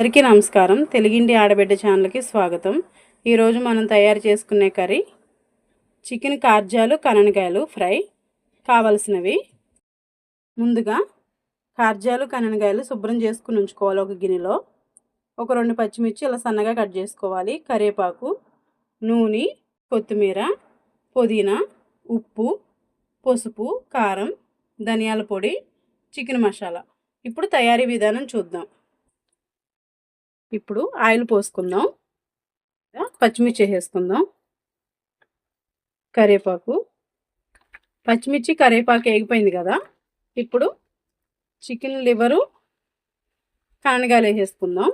అందరికీ నమస్కారం. తెలుగింటి ఆడబిడ్డ ఛానల్కి స్వాగతం. ఈరోజు మనం తయారు చేసుకునే కర్రీ చికెన్ కార్జాలు కననకాయలు ఫ్రై కావలసినవి. ముందుగా కార్జాలు కననకాయలు శుభ్రం చేసుకుని ఉంచుకోవాలి ఒక గిన్నెలో. ఒక రెండు పచ్చిమిర్చి ఇలా సన్నగా కట్ చేసుకోవాలి. కరివేపాకు నూనె కొత్తిమీర పుదీనా ఉప్పు పసుపు కారం ధనియాల పొడి చికెన్ మసాలా. ఇప్పుడు తయారీ విధానం చూద్దాం. ఇప్పుడు ఆయిల్ పోసుకుందాం. పచ్చిమిర్చి వేసుకుందాం కరివేపాకు. పచ్చిమిర్చి కరివేపాకు వేగిపోయింది కదా. ఇప్పుడు చికెన్ లివరు కానగాలు వేసేసుకుందాం.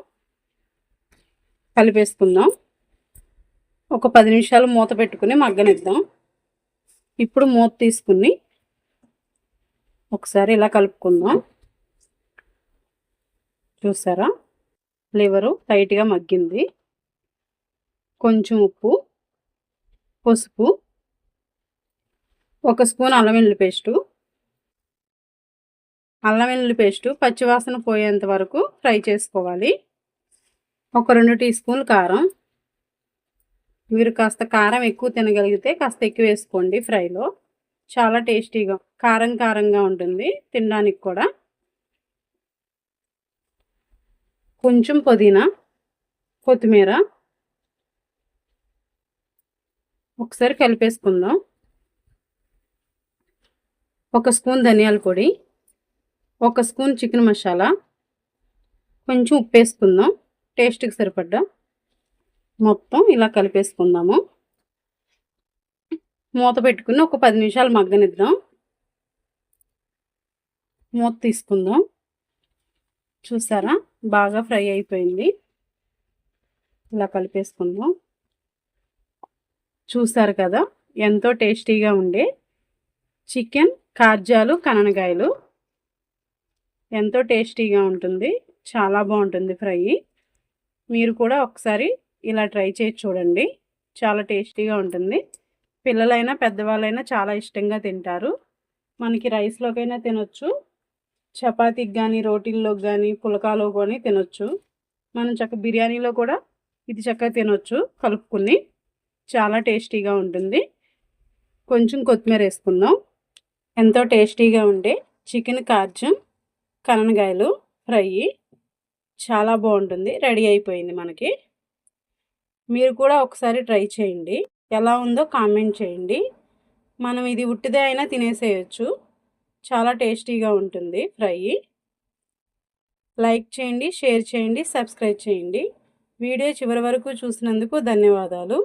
కలిపేసుకుందాం. ఒక పది నిమిషాలు మూత పెట్టుకుని మగ్గనిద్దాం. ఇప్పుడు మూత తీసుకుని ఒకసారి ఇలా కలుపుకుందాం. చూసారా? లివరు టైట్గా మగ్గింది. కొంచెం ఉప్పు పసుపు ఒక స్పూన్ అల్లం వెల్లుల్లి పేస్టు. అల్లం వెల్లుల్లి పేస్టు పచ్చివాసన పోయేంత వరకు ఫ్రై చేసుకోవాలి. ఒక రెండు టీ స్పూన్లు కారం. మీరు కాస్త కారం ఎక్కువ తినగలిగితే కాస్త ఎక్కువ వేసుకోండి ఫ్రైలో. చాలా టేస్టీగా కారం కారంగా ఉంటుంది తినడానికి కూడా. కొంచెం పుదీనా కొత్తిమీర ఒకసారి కలిపేసుకుందాం. ఒక స్పూన్ ధనియాల పొడి ఒక స్పూన్ చికెన్ మసాలా కొంచెం ఉప్పు వేసుకుందాం. టేస్ట్కి సరిపడ్డా మొత్తం ఇలా కలిపేసుకుందాము. మూత పెట్టుకుని ఒక పది నిమిషాలు మగ్గనిద్దాం. మూత తీసుకుందాం. చూసారా? బాగా ఫ్రై అయిపోయింది. ఇలా కలిపేసుకుందాం. చూసారు కదా ఎంతో టేస్టీగా ఉండే చికెన్ కార్జాలు కననకాయలు ఎంతో టేస్టీగా ఉంటుంది. చాలా బాగుంటుంది ఫ్రై. మీరు కూడా ఒకసారి ఇలా ట్రై చేసి చూడండి. చాలా టేస్టీగా ఉంటుంది. పిల్లలైనా పెద్దవాళ్ళైనా చాలా ఇష్టంగా తింటారు. మనకి రైస్లోకైనా తినొచ్చు. చపాతీకి కానీ రోటీల్లోకి కానీ పులకాలో కానీ తినొచ్చు. మనం చక్క బిర్యానీలో కూడా ఇది చక్కగా తినొచ్చు కలుపుకుని. చాలా టేస్టీగా ఉంటుంది. కొంచెం కొత్తిమీర వేసుకుందాం. ఎంతో టేస్టీగా ఉండే చికెన్ కార్జం కననగాయలు ఫ్రై చాలా బాగుంటుంది. రెడీ అయిపోయింది మనకి. మీరు కూడా ఒకసారి ట్రై చేయండి. ఎలా ఉందో కామెంట్ చేయండి. మనం ఇది ఉట్టిదే అయినా తినేసేయచ్చు. చాలా టేస్టీగా ఉంటుంది ఫ్రై. లైక్ చేయండి షేర్ చేయండి సబ్స్క్రైబ్ చేయండి. వీడియో చివరి వరకు చూసినందుకు ధన్యవాదాలు.